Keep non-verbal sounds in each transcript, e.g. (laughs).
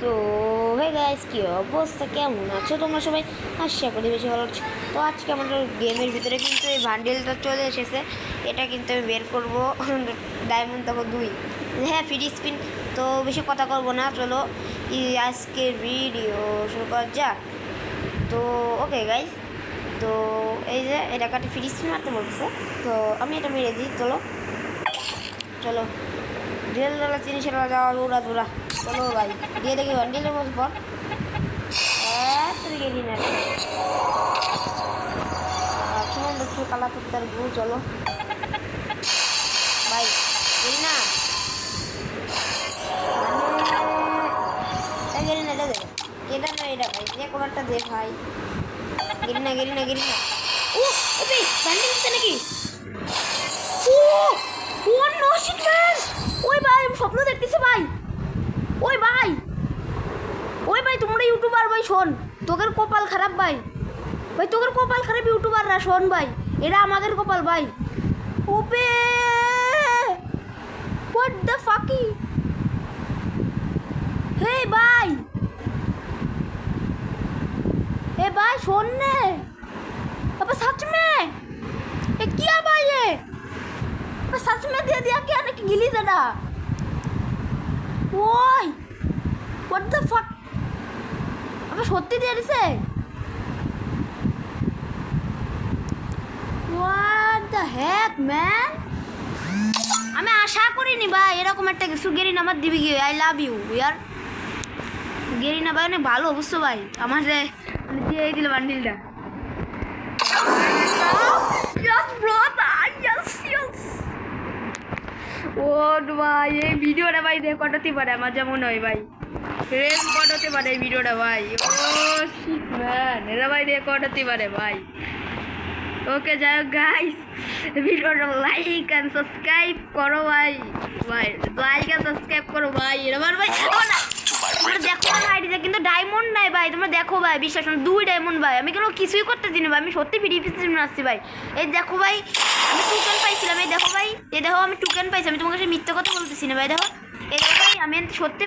So hey guys কি অবস্থা? কেমন আছো তোমরা সবাই? আশা করি বেশি ভালো আছো। তো আজকে আমাদের গেমের ভিতরে কিন্তু এই ভান্ডেলটা চলে এসেছে। এটা কিন্তু আমি বের করব (laughs) ডায়মন্ড দেখো দুই। হ্যাঁ ফ্রি স্পিন তো বেশি কথা করব না, চলো। আজকের ভিডিও শুরু করা যাক। তো ওকে গাইস তো, এই যে, এটা কাটে ফ্রি স্পিন মারতে বলছে। তো, আমি এটা মেরে দিই, চলো। চলো। ঢেল ডালা চিনি সেটা যাওয়া উড়া দুরা চলো ভাই, দিয়ে দেখি বান্ডিলের মধ্যে পর। ভাই গেলি না। গেলি না, এটা না গেলি না গেলি না গেলি না। ও ওবে বান্ডিল দিচ্ছে নাকি ও ও নো শিট ম্যান ওই ভাই আমি স্বপ্ন দেখতেছি ভাই ওই ভাই ওই ভাই তোমরা ইউটিউবার ভাই শোন তোদের কপাল খারাপ ভাই ভাই তোদের কপাল খারাপ ইউটিউবাররা শোন ভাই এরা আমাদের কপাল ভাই ওপে হোয়াট দ্য ফাকি হে ভাই हे भाई सुन ने अब सच में ये किया भाई ये अब सच में दे दिया क्या ना कि गिली जरा ওই হোয়াট দ্য ফাক আবে সত্যি দিয়ে দিছে? হোয়াট দ্য হ্যাক ম্যান আমি আশা করিনি ভাই, এরকম একটা কিছু। গেরিন আমার দিবি কি আই লাভ ইউ ইয়ার। গেরিনা ভাই অনেক ভালো অবশ্য ভাই? আমার দিয়ে দিল বান্ডিলটা. ও ভাই? এই ভিডিওটা ভাই রেকর্ড কটাতে পারে আমার যেমন হয়, ভাই। রেকর্ড হতে পারে ভিডিওটা ভাই। ও ম্যান এরা ভাই রেকর্ড হতে পারে ভাই। ওকে যাই হোক গাইস ভিডিওটা লাইক অ্যান্ড সাবস্ক্রাইব করো ভাই। ভাই লাইক অ্যান্ড সাবস্ক্রাইব করো ভাই। এবার ভাই না, তোমরা দেখো আমার আইডিতে কিন্তু ডায়মন্ড নাই ভাই। তোমরা দেখো ভাই বিশ্বাস দুই ডায়মন্ড ভাই। আমি কোনো কিছুই করতে দিন ভাই আমি সত্যি ভিডিও পিছনে আসছি ভাই। এই দেখো ভাই আমি টুকেন পাইছিলাম এই দেখো ভাই। এই দেখো আমি টুকেন পাইছি আমি তোমাকে মিথ্যে কথা বলতেছি না ভাই। দেখো এই দেখো ভাই আমি সত্যি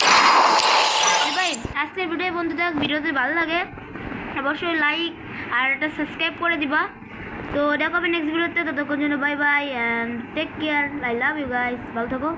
ভাই আজকের ভিডিও বন্ধুদের ভিডিও যদি ভালো লাগে, অবশ্যই লাইক আর এটা সাবস্ক্রাইব করে দিবা। তো দেখো নেক্সট ভিডিওতে ততক্ষণ জন্য bye bye and take care I love you guys ভালো থাকো।